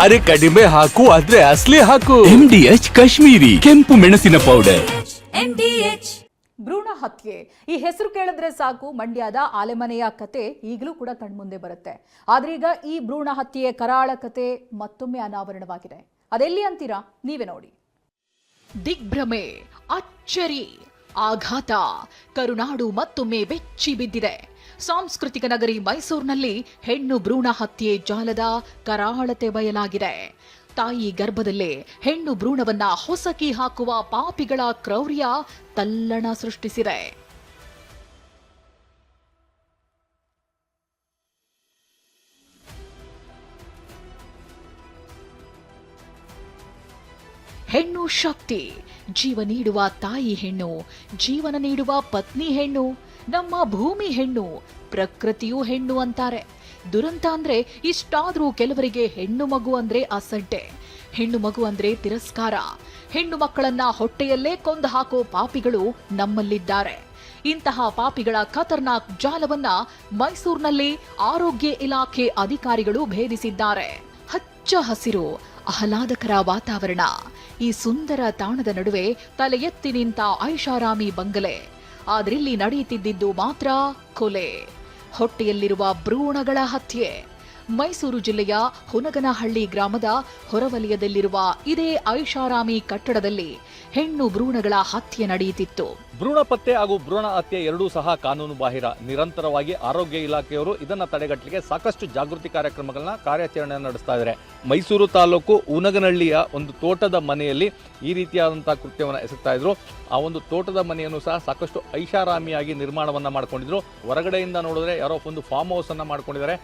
ಅರೆ ಕಡಿಮೆ ಹಾಕು ಆದ್ರೆ ಅಸ್ಲಿ ಹಾಕು. ಎಂ ಡಿ ಎಚ್ ಕಾಶ್ಮೀರಿ ಕೆಂಪು ಮೆಣಸಿನ ಪೌಡರ್ ಭ್ರೂಣ ಹತ್ಯೆ. ಈ ಹೆಸರು ಕೇಳಿದ್ರೆ ಸಾಕು ಮಂಡ್ಯದ ಆಲೆಮನೆಯ ಕತೆ ಈಗಲೂ ಕೂಡ ಕಣ್ಮುಂದೆ ಬರುತ್ತೆ. ಆದ್ರೆ ಈಗ ಈ ಭ್ರೂಣ ಹತ್ಯೆಯ ಕರಾಳ ಕತೆ ಮತ್ತೊಮ್ಮೆ ಅನಾವರಣವಾಗಿದೆ. ಅದೆಲ್ಲಿ ಅಂತೀರಾ? ನೀವೇ ನೋಡಿ. ದಿಗ್ಭ್ರಮೆ ಅಚ್ಚರಿ ಆಘಾತ. ಕರುನಾಡು ಮತ್ತೊಮ್ಮೆ ಬೆಚ್ಚಿ ಬಿದ್ದಿದೆ. ಸಾಂಸ್ಕೃತಿಕ ನಗರಿ ಮೈಸೂರಿನಲ್ಲಿ ಹೆಣ್ಣು ಭ್ರೂಣ ಹತ್ಯೆ ಜಾಲದ ಕರಾಳತೆ ಬಯಲಾಗಿದೆ. ತಾಯಿ ಗರ್ಭದಲ್ಲೇ ಹೆಣ್ಣು ಭ್ರೂಣವನ್ನ ಹೊಸಕಿ ಹಾಕುವ ಪಾಪಿಗಳ ಕ್ರೌರ್ಯ ತಲ್ಲಣ ಸೃಷ್ಟಿಸಿದೆ. ಹೆಣ್ಣು ಶಕ್ತಿ. ಜೀವ ನೀಡುವ ತಾಯಿ ಹೆಣ್ಣು, ಜೀವನ ನೀಡುವ ಪತ್ನಿ ಹೆಣ್ಣು, ನಮ್ಮ ಭೂಮಿ ಹೆಣ್ಣು, ಪ್ರಕೃತಿಯೂ ಹೆಣ್ಣು ಅಂತಾರೆ. ದುರಂತ ಅಂದ್ರೆ ಇಷ್ಟಾದ್ರೂ ಕೆಲವರಿಗೆ ಹೆಣ್ಣು ಮಗು ಅಂದ್ರೆ ಅಸಡ್ಡೆ. ಹೆಣ್ಣು ಮಗು ಅಂದ್ರೆ ತಿರಸ್ಕಾರ. ಹೆಣ್ಣು ಮಕ್ಕಳನ್ನ ಹೊಟ್ಟೆಯಲ್ಲೇ ಕೊಂದು ಹಾಕೋ ಪಾಪಿಗಳು ನಮ್ಮಲ್ಲಿದ್ದಾರೆ. ಇಂತಹ ಪಾಪಿಗಳ ಖತರ್ನಾಕ್ ಜಾಲವನ್ನ ಮೈಸೂರಿನಲ್ಲಿ ಆರೋಗ್ಯ ಇಲಾಖೆ ಅಧಿಕಾರಿಗಳು ಭೇದಿಸಿದ್ದಾರೆ. ಹಚ್ಚ ಹಸಿರು, ಆಹ್ಲಾದಕರ ವಾತಾವರಣ. ಈ ಸುಂದರ ತಾಣದ ನಡುವೆ ತಲೆ ಎತ್ತಿ ನಿಂತ ಐಷಾರಾಮಿ ಬಂಗಲೆ. ಆದ್ರಿಲ್ಲಿ ನಡೆಯುತ್ತಿದ್ದಿದ್ದು ಮಾತ್ರ ಕೊಲೆ. ಹೊಟ್ಟೆಯಲ್ಲಿರುವ ಭ್ರೂಣಗಳ ಹತ್ಯೆ. ಮೈಸೂರು ಜಿಲ್ಲೆಯ ಹುನಗನಹಳ್ಳಿ ಗ್ರಾಮದ ಹೊರವಲಯದಲ್ಲಿರುವ ಇದೇ ಐಷಾರಾಮಿ ಕಟ್ಟಡದಲ್ಲಿ ಹೆಣ್ಣು ಭ್ರೂಣಗಳ ಹತ್ಯೆ ನಡೆಯುತ್ತಿತ್ತು. ಭ್ರೂಣ ಪತ್ತೆ ಹಾಗೂ ಭ್ರೂಣ ಹತ್ಯೆ ಎರಡೂ ಸಹ ಕಾನೂನು ಬಾಹಿರ. ನಿರಂತರವಾಗಿ ಆರೋಗ್ಯ ಇಲಾಖೆಯವರು ಇದನ್ನು ತಡೆಗಟ್ಟಲಿಕ್ಕೆ ಸಾಕಷ್ಟು ಜಾಗೃತಿ ಕಾರ್ಯಕ್ರಮಗಳನ್ನ ಕಾರ್ಯಾಚರಣೆ ನಡೆಸ್ತಾ ಇದ್ದಾರೆ. ಮೈಸೂರು ತಾಲೂಕು ಉನಗನಹಳ್ಳಿಯ ಒಂದು ತೋಟದ ಮನೆಯಲ್ಲಿ ಈ ರೀತಿಯಾದಂತಹ ಕೃತ್ಯವನ್ನು ಎಸಗ್ತಾ ಇದ್ರು. ಆ ಒಂದು ತೋಟದ ಮನೆಯನ್ನು ಸಹ ಸಾಕಷ್ಟು ಐಷಾರಾಮಿಯಾಗಿ ನಿರ್ಮಾಣವನ್ನ ಮಾಡ್ಕೊಂಡಿದ್ರು. ಹೊರಗಡೆಯಿಂದ ನೋಡಿದ್ರೆ ಯಾರೋ ಒಂದು ಫಾರ್ಮ್ ಹೌಸ್ ಅನ್ನ ಮಾಡ್ಕೊಂಡಿದ್ದಾರೆ.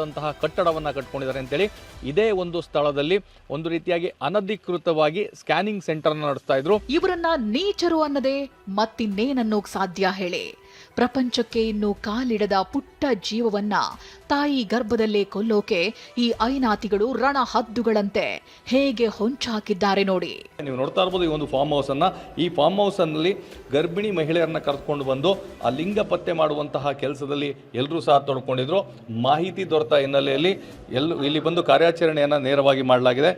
ಐಷಾರಾಮಿಯಾದಂತಹ ಕಟ್ಟಡವನ್ನ ಕಟ್ಕೊಂಡಿದ್ದಾರೆ ಅಂತೇಳಿ ಇದೇ ಒಂದು ಸ್ಥಳದಲ್ಲಿ ಒಂದು ರೀತಿಯಾಗಿ ಅನಧಿಕೃತವಾಗಿ ಸ್ಕ್ಯಾನಿಂಗ್ ಸೆಂಟರ್ ನಡೆಸ್ತಾ ಇದ್ರು. ಇವರನ್ನ ನೀಚರು ಅನ್ನದೆ ಮತ್ತಿನ್ನೇನನ್ನೋಕ್ ಸಾಧ್ಯ ಹೇಳಿ. ಪ್ರಪಂಚಕ್ಕೆ ಇನ್ನು ಕಾಲಿಡದ ಪುಟ್ಟ ಜೀವವನ್ನ ತಾಯಿ ಗರ್ಭದಲ್ಲೇ ಕೊಲ್ಲೋಕೆ ಈ ಐನಾತಿಗಳು ರಣ ಹದ್ದುಗಳಂತೆ ಹೇಗೆ ಹೊಂಚಾಕಿದ್ದಾರೆ ನೋಡಿ. ನೀವು ನೋಡ್ತಾ ಇರ್ಬೋದು ಈ ಒಂದು ಫಾರ್ಮ್ ಹೌಸ್ ಅನ್ನ. ಈ ಫಾರ್ಮ್ ಹೌಸ್ ಅಲ್ಲಿ ಗರ್ಭಿಣಿ ಮಹಿಳೆಯರನ್ನ ಕರೆದುಕೊಂಡು ಬಂದು ಆ ಲಿಂಗ ಪತ್ತೆ ಮಾಡುವಂತಹ ಕೆಲಸದಲ್ಲಿ ಎಲ್ಲರೂ ಸಹ ತೊಡ್ಕೊಂಡಿದ್ರು. ಮಾಹಿತಿ ದೊರೆತ ಹಿನ್ನೆಲೆಯಲ್ಲಿ ಎಲ್ಲ ಇಲ್ಲಿ ಬಂದು ಕಾರ್ಯಾಚರಣೆಯನ್ನು ನೇರವಾಗಿ ಮಾಡಲಾಗಿದೆ.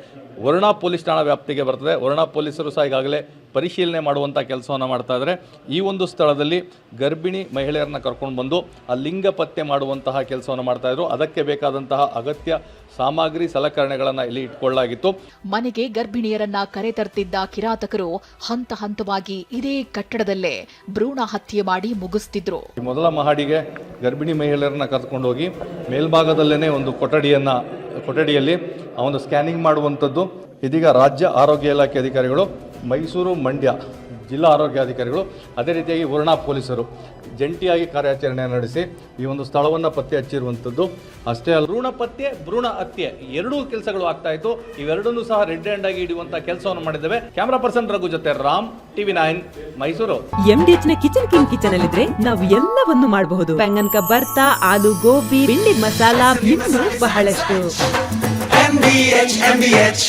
ವರುಣಾ ಪೊಲೀಸ್ ಠಾಣಾ ವ್ಯಾಪ್ತಿಗೆ ಬರ್ತದೆ. ವರುಣಾ ಪೊಲೀಸರು ಸಹ ಈಗಾಗಲೇ ಪರಿಶೀಲನೆ ಮಾಡುವಂಥ ಕೆಲಸವನ್ನು ಮಾಡ್ತಾ ಇದ್ದಾರೆ ಈ ಒಂದು ಸ್ಥಳದಲ್ಲಿ ಗರ್ಭಿಣಿ ಮಹಿಳೆಯರನ್ನ ಕರ್ಕೊಂಡು ಬಂದು ಆ ಲಿಂಗ ಪತ್ತೆ ಮಾಡುವಂತಹ ಕೆಲಸವನ್ನು ಮಾಡ್ತಾ ಇದ್ರು. ಅದಕ್ಕೆ ಬೇಕಾದಂತಹ ಅಗತ್ಯ ಸಾಮಗ್ರಿ ಸಲಕರಣೆಗಳನ್ನು ಇಲ್ಲಿ ಇಟ್ಕೊಳ್ಳಲಾಗಿತ್ತು. ಮನೆಗೆ ಗರ್ಭಿಣಿಯರನ್ನ ಕರೆತರ್ತಿದ್ದ ಕಿರಾತಕರು ಹಂತ ಹಂತವಾಗಿ ಇದೇ ಕಟ್ಟಡದಲ್ಲೇ ಭ್ರೂಣ ಹತ್ಯೆ ಮಾಡಿ ಮುಗಿಸ್ತಿದ್ರು. ಮೊದಲ ಮಹಡಿಗೆ ಗರ್ಭಿಣಿ ಮಹಿಳೆಯರನ್ನ ಕರ್ಕೊಂಡು ಹೋಗಿ ಮೇಲ್ಭಾಗದಲ್ಲೇ ಒಂದು ಕೊಠಡಿಯನ್ನ ಕೊಠಡಿಯಲ್ಲಿ ಆ ಒಂದು ಸ್ಕ್ಯಾನಿಂಗ್ ಮಾಡುವಂಥದ್ದು. ಇದೀಗ ರಾಜ್ಯ ಆರೋಗ್ಯ ಇಲಾಖೆ ಅಧಿಕಾರಿಗಳು ಮೈಸೂರು ಮಂಡ್ಯ ಜಿಲ್ಲಾ ಆರೋಗ್ಯಾಧಿಕಾರಿಗಳು ಅದೇ ರೀತಿಯಾಗಿ ವರುಣಾ ಪೊಲೀಸರು ಜಂಟಿಯಾಗಿ ಕಾರ್ಯಾಚರಣೆ ನಡೆಸಿ ಈ ಒಂದು ಸ್ಥಳವನ್ನು ಪತ್ತೆ ಹಚ್ಚಿರುವಂಥದ್ದು ಅಷ್ಟೇ ಅಲ್ಲ ಭ್ರೂಣ ಪತ್ತೆ ಭ್ರೂಣ ಹತ್ಯೆ ಎರಡೂ ಕೆಲಸಗಳು ಆಗ್ತಾ ಇತ್ತು. ಇವೆರಡನ್ನೂ ಸಹ ರೆಡ್ ಹ್ಯಾಂಡ್ ಆಗಿ ಇಡುವಂತಹ ಕೆಲಸವನ್ನು ಮಾಡಿದ್ದೇವೆ. ಕ್ಯಾಮರಾ ಪರ್ಸನ್ ರಘು ಜೊತೆ ರಾಮ್ ಟಿವಿ ನೈನ್ ಮೈಸೂರು. ಎಂಡಿಎಚ್ನ ಕಿಚನ್ ಕಿಂಗ್ ಕಿಚನ್ ಅಲ್ಲಿದ್ರೆ ನಾವು ಎಲ್ಲವನ್ನು ಮಾಡಬಹುದು. ಬೆಂಗನ್ ಬರ್ತಾ ಆಲೂ ಗೋಬಿ ಬಿಳಿ ಮಸಾಲಾ ಬಹಳಷ್ಟು. MDH, MDH.